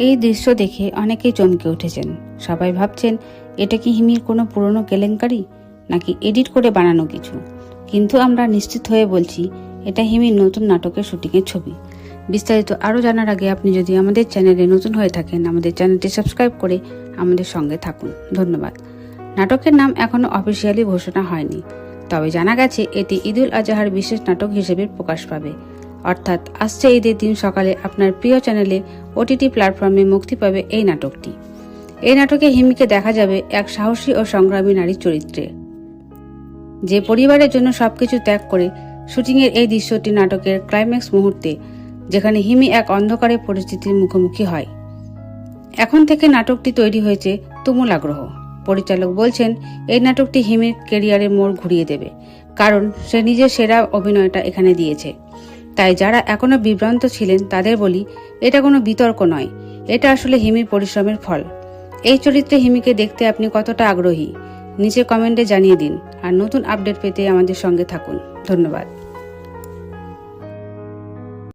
এই দৃশ্য দেখে অনেকেই চমকে উঠেছেন। সবাই ভাবছেন, এটা কি হিমির কোনো পুরনো কেলেঙ্কারি? নাকি এডিট করে বানানো কিছু? কিন্তু আমরা নিশ্চিত হয়ে বলছি, এটা হিমির নতুন নাটকের শুটিংয়ের ছবি। বিস্তারিত আরও জানার আগে আপনি যদি আমাদের চ্যানেলে নতুন হয়ে থাকেন, আমাদের চ্যানেলটি সাবস্ক্রাইব করে আমাদের সঙ্গে থাকুন। ধন্যবাদ। নাটকের নাম এখনও অফিসিয়ালি ঘোষণা হয়নি। তবে জানা গেছে, এটি ঈদুল আজহার বিশেষ নাটক হিসেবে প্রকাশ পাবে। অর্থাৎ আসছে ঈদের দিন সকালে আপনার প্রিয় চ্যানেলে ওটিটি প্ল্যাটফর্মে মুক্তি পাবে এই নাটকটি। এই নাটকে হিমিকে দেখা যাবে এক সাহসী ও সংগ্রামী নারীর চরিত্রে। যে পরিবারের জন্য সবকিছু ত্যাগ করে শুটিংয়ের এই দৃশ্যটি নাটকের ক্লাইম্যাক্স মুহূর্তে, যেখানে হিমি এক অন্ধকারে পরিস্থিতির মুখোমুখি হয়। এখন থেকে নাটকটি তৈরি হয়েছে তুমুল আগ্রহ। পরিচালক বলছেন, এই নাটকটি হিমির কেরিয়ারের মোড় ঘুরিয়ে দেবে, কারণ সে নিজের সেরা অভিনয়টা এখানে দিয়েছে। তাই যারা এখনও বিভ্রান্ত ছিলেন তাদের বলি, এটা কোনো বিতর্ক নয়, এটা আসলে হিমির পরিশ্রমের ফল। এই চরিত্রে হিমিকে দেখতে আপনি কতটা আগ্রহী নিচে কমেন্টে জানিয়ে দিন, আর নতুন আপডেট পেতে আমাদের সঙ্গে থাকুন। ধন্যবাদ।